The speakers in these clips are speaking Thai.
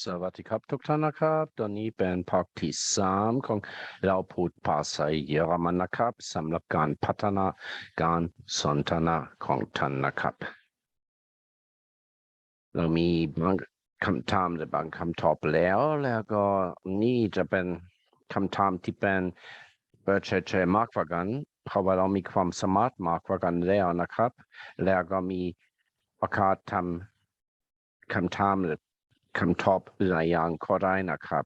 สวัสดีครับทุกท่านนะครับ ตอนนี้เป็นภาคที่สามของเราพูดภาษาเยอรมันนะครับสำหรับการพัฒนาการสนทนาของท่านนะครับ เรามีบางคำถามและบางคำตอบแล้ว แล้วก็นี่จะเป็นคำถามที่เป็นเปิดเฉยๆมากกว่ากัน เพราะว่าเรามีความสามารถมากกว่ากันแล้วนะครับ แล้วก็มีโอกาสทำคำถามหรือ คำตอบหลายอย่างก็ได้นะครับ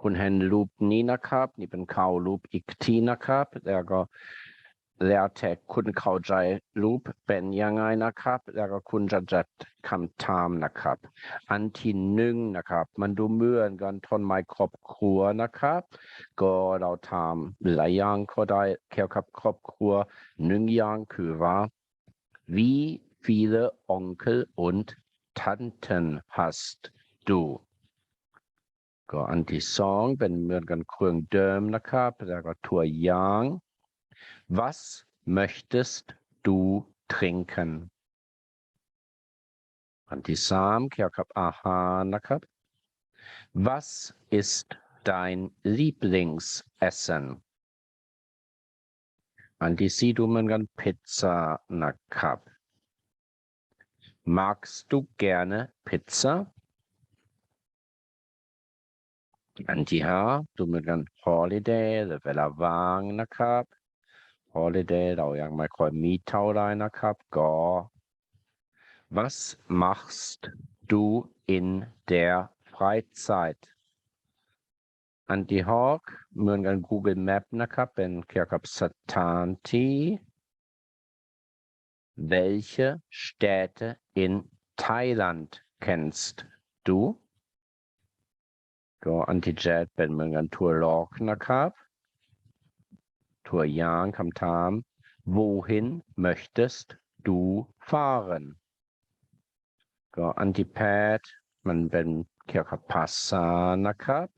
คุณเห็นรูปนี้นะครับ นี่เป็นเขาวรูปอีกทีนะครับ แล้วก็แล้วแต่คุณเข้าใจรูปเป็นยังไงนะครับ แล้วก็คุณจะจัดคำถามนะครับ อันที่หนึ่งนะครับ มันดูเหมือนกันทนไม้ครอบครัวนะครับ ก็เราทำหลายอย่างก็ได้เกี่ยวกับครอบครัวหนึ่งอย่างคือว่า wie viele Onkel und Tanten hast du ก็อันที่สองเป็นเหมือนกันเครื่องเดิมนะครับแล้วก็ตัวอย่าง was möchtest du trinken อันที่สามเกี่ยวกับอาหารนะครับ was ist dein Lieblingsessen อันที่สี่ดูเหมือนกันพิซซ่านะครับ Magst du gerne Pizza? Antiha, du må gerne holiday, det vil være vang nakap. Holiday, der er jeg med krøj mitau der nakap, går. Was machst du in der Freizeit? Anti har, må Google Map nakap, en kjerkap satanti. Welche Städte in Thailand kennst du? go anti jet ben mương gan tour lok nakap tour yang kam tam. Wohin möchtest du fahren? Go anti pat man ben kirkapassa nakap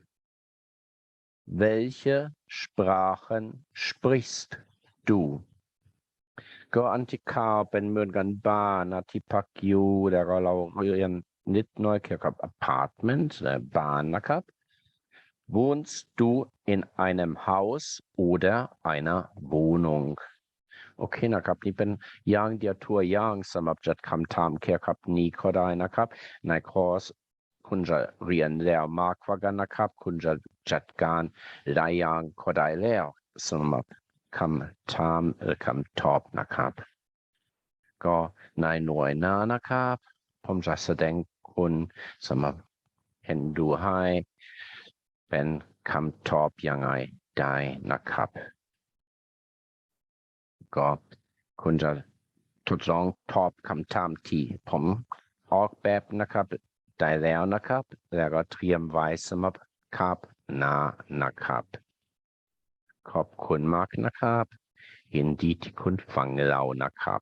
welche sprachen sprichst du? ก็อันที่ข่าวเป็นเหมือนกันบ้านนะที่พักอยู่แล้วก็เราเรียนนิดหน้อยเกี่ยวกับอพาร์ตเมนต์บ้านนะครับ wohnst du in einem Haus oder einer Wohnung โอเคนะครับนี่เป็นอย่างเดียวตัวอย่างสำหรับจัดคำถามเกี่ยวกับนี้ก็ได้นะครับ ในคอร์สคุณจะเรียนแล้วมากกว่ากันนะครับ คุณจะจัดการหลายอย่างก็ได้แล้วสำหรับ คำถามหรือคำตอบนะครับ ก็ในหน่วยหน้านะครับ ผมจะแสดงคุณสำหรับเห็นดูให้เป็นคำตอบยังไงได้นะครับ ก็คุณจะทดลองตอบคำถามที่ผมออกแบบนะครับได้แล้วนะครับ แล้วก็เตรียมไว้สำหรับครับหนานะครับ ขอบคุณมากนะครับยินดีที่คุณฟังเรานะครับ